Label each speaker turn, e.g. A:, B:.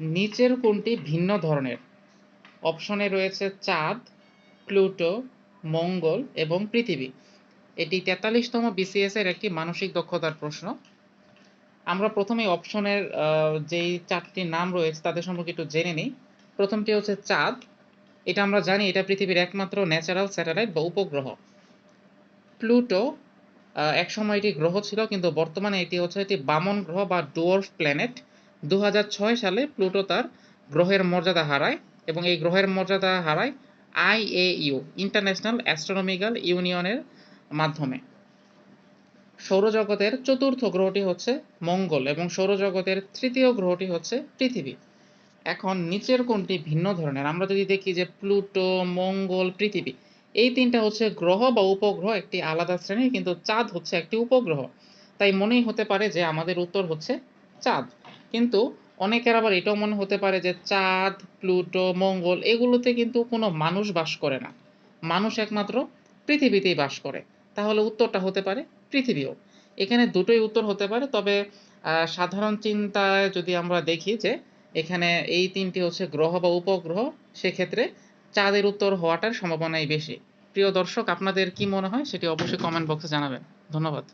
A: নিচের কোনটি ভিন্ন ধরনের। অপশনে রয়েছে চাঁদ, প্লুটো, মঙ্গল এবং পৃথিবী। এটি তেতাল্লিশতম বিসিএস এর একটি মানসিক দক্ষতার প্রশ্ন। আমরা প্রথমে অপশনের যেই চারটি নাম রয়েছে তাদের সম্পর্কে একটু জেনে নিই। প্রথমটি হচ্ছে চাঁদ। এটা আমরা জানি, এটা পৃথিবীর একমাত্র ন্যাচারাল স্যাটেলাইট বা উপগ্রহ। প্লুটো একসময় এটি গ্রহ ছিল, কিন্তু বর্তমানে এটি হচ্ছে একটি বামন গ্রহ বা ডুয়ার্ফ প্ল্যানেট। দু হাজার ছয় সালে প্লুটো তার গ্রহের মর্যাদা হারায় এবং এই গ্রহের মর্যাদা হারায় আইএইউ ইন্টারন্যাশনাল অ্যাস্ট্রোনমিক্যাল ইউনিয়নের মাধ্যমে। সৌরজগতের চতুর্থ গ্রহটি হচ্ছে মঙ্গল এবং সৌরজগতের তৃতীয় গ্রহটি হচ্ছে পৃথিবী। এখন নিচের কোনটি ভিন্ন ধরনের? আমরা যদি দেখি যে প্লুটো, মঙ্গল, পৃথিবী, এই তিনটা হচ্ছে গ্রহ বা উপগ্রহ, একটি আলাদা শ্রেণির কিন্তু চাঁদ হচ্ছে একটি উপগ্রহ। তাই মনেই হতে পারে যে আমাদের উত্তর হচ্ছে চাঁদ। কিন্তু অনেকের আবার এটাও মনে হতে পারে যে চাঁদ, প্লুটো, মঙ্গল এগুলোতে কিন্তু কোনো মানুষ বাস করে না। মানুষ একমাত্র পৃথিবীতেই বাস করে। তাহলে উত্তরটা হতে পারে পৃথিবীও। এখানে দুটোই উত্তর হতে পারে, তবে সাধারণ চিন্তায় যদি আমরা দেখি যে এখানে এই তিনটি হচ্ছে গ্রহ বা উপগ্রহ, সেক্ষেত্রে চাঁদের উত্তর হওয়াটার সম্ভাবনাই বেশি। প্রিয় দর্শক, আপনাদের কি মনে হয় সেটি অবশ্যই কমেন্ট বক্সে জানাবেন। ধন্যবাদ।